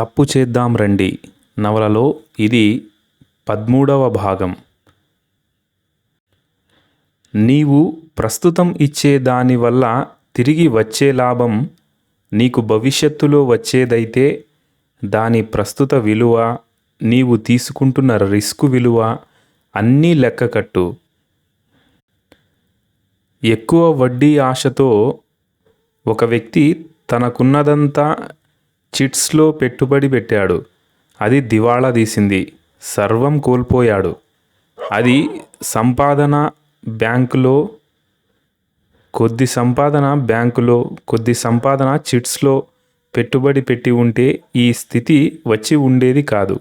తప్పు చేద్దాం రండి. నవలలో ఇది పదమూడవ భాగం. నీవు ప్రస్తుతం ఇచ్చే దాని వల్ల తిరిగి వచ్చే లాభం నీకు భవిష్యత్తులో వచ్చేదైతే దాని ప్రస్తుత విలువ నీవు తీసుకుంటున్న రిస్క్ విలువ అన్నీ లెక్కకట్టు ఎక్కువ వడ్డీ ఆశతో ఒక వ్యక్తి తనకున్నదంతా చిట్స్లో పెట్టుబడి పెట్టాడు. అది దివాళా తీసింది. సర్వం కోల్పోయాడు. అది సంపాదన బ్యాంకులో కొద్ది సంపాదన బ్యాంకులో కొద్ది సంపాదన చిట్స్లో పెట్టుబడి పెట్టి ఉంటే ఈ స్థితి వచ్చి ఉండేది కాదు.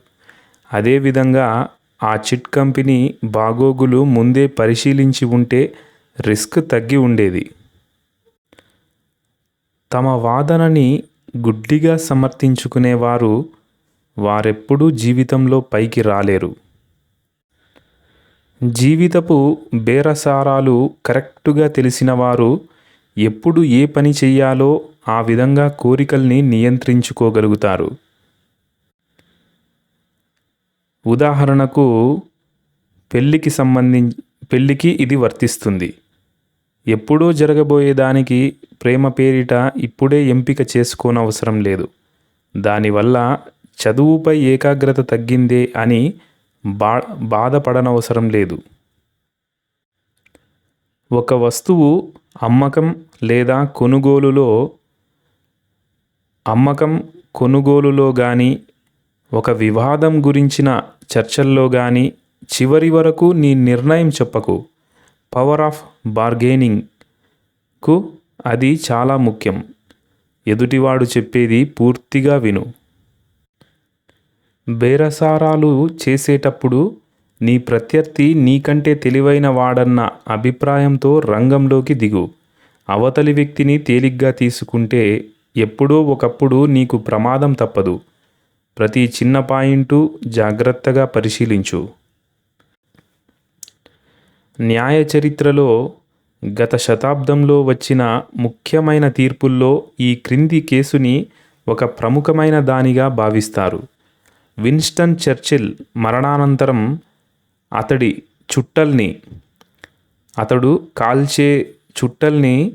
అదేవిధంగా ఆ చిట్ కంపెనీ బాగోగులు ముందే పరిశీలించి ఉంటే రిస్క్ తగ్గి ఉండేది. తమ వాదనని గుడ్డిగా సమర్థించుకునేవారు వారెప్పుడూ జీవితంలో పైకి రాలేరు. జీవితపు బేరసారాలు కరెక్టుగా తెలిసిన వారు ఎప్పుడు ఏ పని చెయ్యాలో ఆ విధంగా కోరికల్ని నియంత్రించుకోగలుగుతారు. ఉదాహరణకు పెళ్ళికి సంబంధించి పెళ్ళికి ఇది వర్తిస్తుంది. ఎప్పుడో జరగబోయేదానికి ప్రేమ పేరిట ఇప్పుడే ఎంపిక చేసుకోనవసరం లేదు. దానివల్ల చదువుపై ఏకాగ్రత తగ్గిందే అని బా బాధపడనవసరం లేదు. ఒక వస్తువు అమ్మకం లేదా కొనుగోలులో అమ్మకం కొనుగోలులో కానీ ఒక వివాదం గురించిన చర్చల్లో కానీ చివరి వరకు నీ నిర్ణయం చెప్పకు. పవర్ ఆఫ్ బార్గెనింగ్కు అది చాలా ముఖ్యం. ఎదుటివాడు చెప్పేది పూర్తిగా విను. బేరసారాలు చేసేటప్పుడు నీ ప్రత్యర్థి నీకంటే తెలివైన వాడన్న అభిప్రాయంతో రంగంలోకి దిగు. అవతలి వ్యక్తిని తేలిగ్గా తీసుకుంటే ఎప్పుడో ఒకప్పుడు నీకు ప్రమాదం తప్పదు. ప్రతి చిన్న పాయింటు జాగ్రత్తగా పరిశీలించు. న్యాయ చరిత్రలో గత శతాబ్దంలో వచ్చిన ముఖ్యమైన తీర్పుల్లో ఈ క్రింది కేసుని ఒక ప్రముఖమైన దానిగా భావిస్తారు. విన్స్టన్ చర్చిల్ మరణానంతరం అతడి చుట్టల్ని అతడు కాల్చే చుట్టల్ని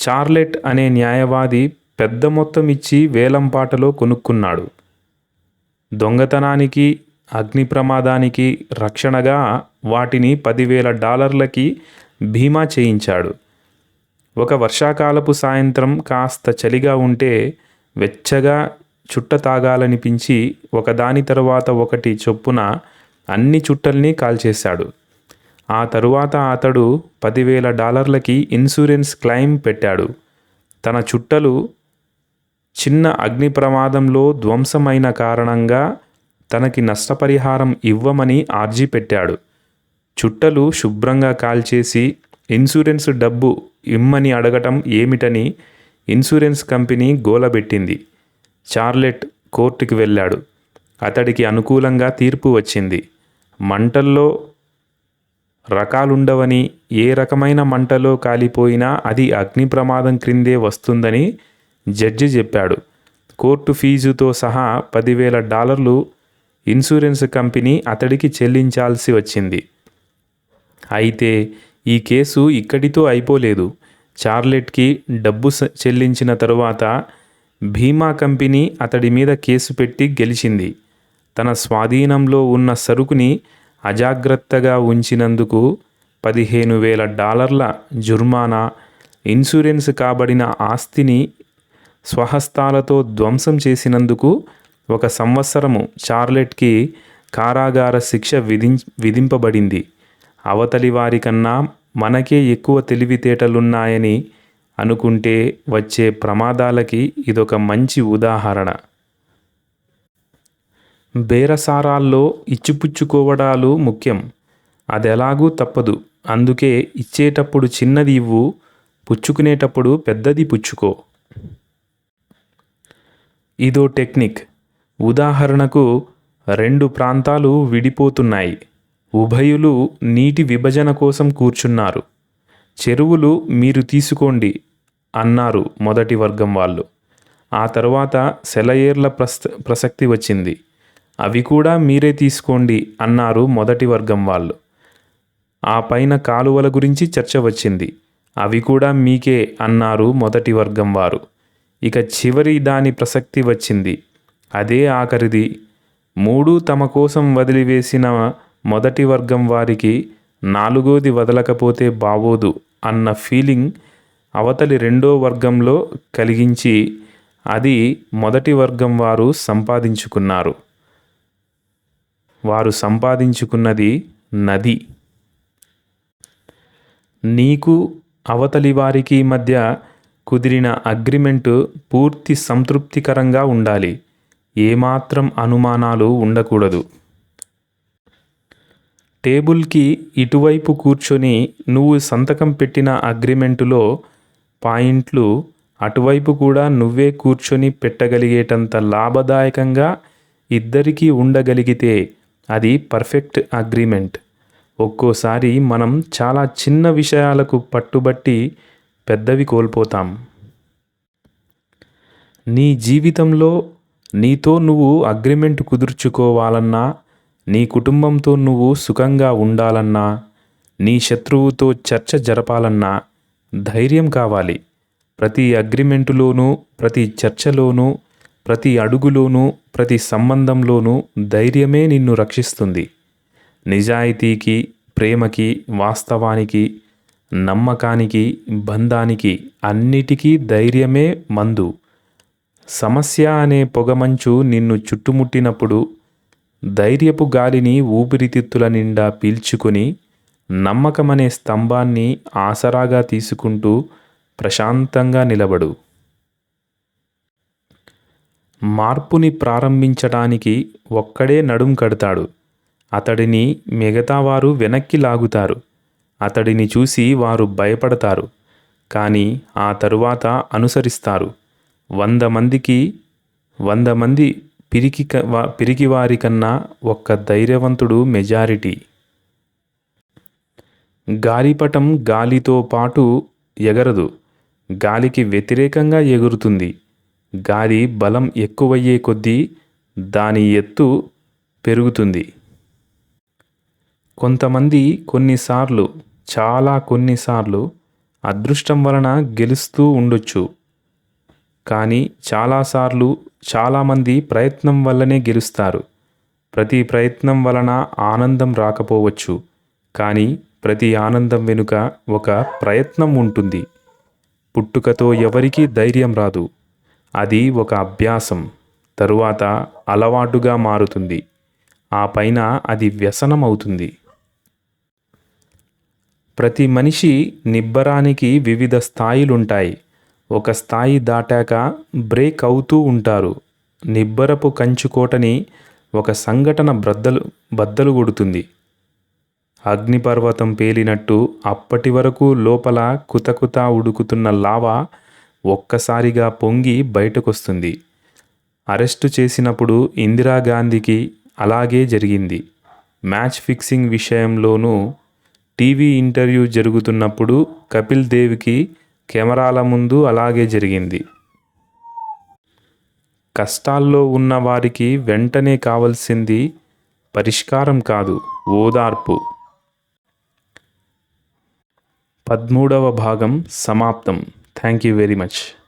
చార్లెట్ అనే న్యాయవాది పెద్ద మొత్తం ఇచ్చి వేలంపాటలో కొనుక్కున్నాడు. దొంగతనానికి అగ్ని ప్రమాదానికి రక్షణగా వాటిని పదివేల డాలర్లకి బీమా చేయించాడు. ఒక వర్షాకాలపు సాయంత్రం కాస్త చలిగా ఉంటే వెచ్చగా చుట్ట తాగాలనిపించి ఒకదాని తరువాత ఒకటి చొప్పున అన్ని చుట్టల్ని కాల్చేశాడు. ఆ తరువాత అతడు పదివేల డాలర్లకి ఇన్సూరెన్స్ క్లెయిమ్ పెట్టాడు. తన చుట్టలు చిన్న అగ్ని ప్రమాదంలో ధ్వంసమైన కారణంగా తనకి నష్టపరిహారం ఇవ్వమని ఆర్జీ పెట్టాడు. చుట్టలు శుభ్రంగా కాల్చేసి ఇన్సూరెన్స్ డబ్బు ఇమ్మని అడగటం ఏమిటని ఇన్సూరెన్స్ కంపెనీ గోలబెట్టింది. చార్లెట్ కోర్టుకి వెళ్ళాడు. అతడికి అనుకూలంగా తీర్పు వచ్చింది. మంటల్లో రకాలుండవని ఏ రకమైన మంటలో కాలిపోయినా అది అగ్ని ప్రమాదం క్రిందే వస్తుందని జడ్జి చెప్పాడు. కోర్టు ఫీజుతో సహా పదివేల డాలర్లు ఇన్సూరెన్స్ కంపెనీ అతడికి చెల్లించాల్సి వచ్చింది. అయితే ఈ కేసు ఇక్కడితో అయిపోలేదు. చార్లెట్కి డబ్బు చెల్లించిన తరువాత భీమా కంపెనీ అతడి మీద కేసు పెట్టి గెలిచింది. తన స్వాధీనంలో ఉన్న సరుకుని అజాగ్రత్తగా ఉంచినందుకు పదిహేను వేల డాలర్ల జుర్మానా ఇన్సూరెన్స్ కాబడిన ఆస్తిని స్వహస్తాలతో ధ్వంసం చేసినందుకు ఒక సంవత్సరము చార్లెట్కి కారాగార శిక్ష విధిం విధింపబడింది. అవతలి వారికన్నా మనకే ఎక్కువ తెలివితేటలున్నాయని అనుకుంటే వచ్చే ప్రమాదాలకి ఇదొక మంచి ఉదాహరణ. బేరసారాల్లో ఇచ్చిపుచ్చుకోవడాలు ముఖ్యం. అదెలాగూ తప్పదు. అందుకే ఇచ్చేటప్పుడు చిన్నది ఇవ్వు పుచ్చుకునేటప్పుడు పెద్దది పుచ్చుకో. ఇదో టెక్నిక్. ఉదాహరణకు రెండు ప్రాంతాలు విడిపోతున్నాయి. ఉభయులు నీటి విభజన కోసం కూర్చున్నారు. చెరువులు మీరు తీసుకోండి అన్నారు మొదటి వర్గం వాళ్ళు. ఆ తర్వాత సెలయేర్ల ప్రస్త ప్రసక్తి వచ్చింది. అవి కూడా మీరే తీసుకోండి అన్నారు మొదటి వర్గం వాళ్ళు. ఆ పైన కాలువల గురించి చర్చ వచ్చింది. అవి కూడా మీకే అన్నారు మొదటి వర్గం వారు. ఇక చివరి దాని ప్రసక్తి వచ్చింది. అదే ఆఖరిది. మూడు తమ కోసం వదిలివేసిన మొదటి వర్గం వారికి నాలుగోది వదలకపోతే బావోదు అన్న ఫీలింగ్ అవతలి రెండో వర్గంలో కలిగించి అది మొదటి వర్గం వారు సంపాదించుకున్నారు. వారు సంపాదించుకున్నది నది. నీకు అవతలి వారికి మధ్య కుదిరిన అగ్రిమెంటు పూర్తి సంతృప్తికరంగా ఉండాలి. ఏమాత్రం అనుమానాలు ఉండకూడదు. టేబుల్కి ఇటువైపు కూర్చొని నువ్వు సంతకం పెట్టిన అగ్రిమెంటులో పాయింట్లు అటువైపు కూడా నువ్వే కూర్చొని పెట్టగలిగేటంత లాభదాయకంగా ఇద్దరికీ ఉండగలిగితే అది పర్ఫెక్ట్ అగ్రిమెంట్. ఒక్కోసారి మనం చాలా చిన్న విషయాలకు పట్టుబట్టి పెద్దవి కోల్పోతాం. నీ జీవితంలో నీతో నువ్వు అగ్రిమెంట్ కుదుర్చుకోవాలన్నా నీ కుటుంబంతో నువ్వు సుఖంగా ఉండాలన్నా నీ శత్రువుతో చర్చ జరపాలన్నా ధైర్యం కావాలి. ప్రతి అగ్రిమెంటులోనూ ప్రతి చర్చలోనూ ప్రతి అడుగులోనూ ప్రతి సంబంధంలోనూ ధైర్యమే నిన్ను రక్షిస్తుంది. నిజాయితీకి ప్రేమకి వాస్తవానికి నమ్మకానికి బంధానికి అన్నిటికీ ధైర్యమే మందు. సమస్య అనే పొగమంచు నిన్ను చుట్టుముట్టినప్పుడు ధైర్యపు గాలిని ఊపిరితిత్తుల నిండా పీల్చుకుని నమ్మకమనే స్తంభాన్ని ఆసరాగా తీసుకుంటూ ప్రశాంతంగా నిలబడు. మార్పుని ప్రారంభించడానికి ఒక్కడే నడుం కడతాడు. అతడిని మిగతా వారు వెనక్కి లాగుతారు. అతడిని చూసి వారు భయపడతారు. కానీ ఆ తరువాత అనుసరిస్తారు. వంద మందికి వంద మంది పిరికి పిరికివారి కన్నా ఒక్క ధైర్యవంతుడు మెజారిటీ. గాలిపటం గాలితో పాటు ఎగరదు. గాలికి వ్యతిరేకంగా ఎగురుతుంది. గాలి బలం ఎక్కువయ్యే కొద్దీ దాని ఎత్తు పెరుగుతుంది. కొంతమంది కొన్నిసార్లు చాలా కొన్నిసార్లు అదృష్టం వలన గెలుస్తూ ఉండొచ్చు. కానీ చాలాసార్లు చాలామంది ప్రయత్నం వల్లనే గెలుస్తారు. ప్రతి ప్రయత్నం వలన ఆనందం రాకపోవచ్చు. కానీ ప్రతి ఆనందం వెనుక ఒక ప్రయత్నం ఉంటుంది. పుట్టుకతో ఎవరికీ ధైర్యం రాదు. అది ఒక అభ్యాసం. తరువాత అలవాటుగా మారుతుంది. ఆ పైన అది వ్యసనం అవుతుంది ప్రతి మనిషి నిబ్బరానికి వివిధ స్థాయిలుంటాయి. ఒక స్థాయి దాటాక బ్రేక్ అవుతూ ఉంటారు. నిబ్బరపు కంచుకోటని ఒక సంఘటన బ్రద్దలు బద్దలు కొడుతుంది. అగ్నిపర్వతం పేలినట్టు అప్పటి వరకు లోపల కుతకుత ఉడుకుతున్న లావా ఒక్కసారిగా పొంగి బయటకొస్తుంది. అరెస్టు చేసినప్పుడు ఇందిరాగాంధీకి అలాగే జరిగింది. మ్యాచ్ ఫిక్సింగ్ విషయంలోనూ టీవీ ఇంటర్వ్యూ జరుగుతున్నప్పుడు కపిల్ దేవ్కి కెమెరాల ముందు అలాగే జరిగింది. కష్టాల్లో ఉన్న వారికి వెంటనే కావలసింది పరిష్కారం కాదు ఓదార్పు. పదమూడవ భాగం సమాప్తం. Thank you very much.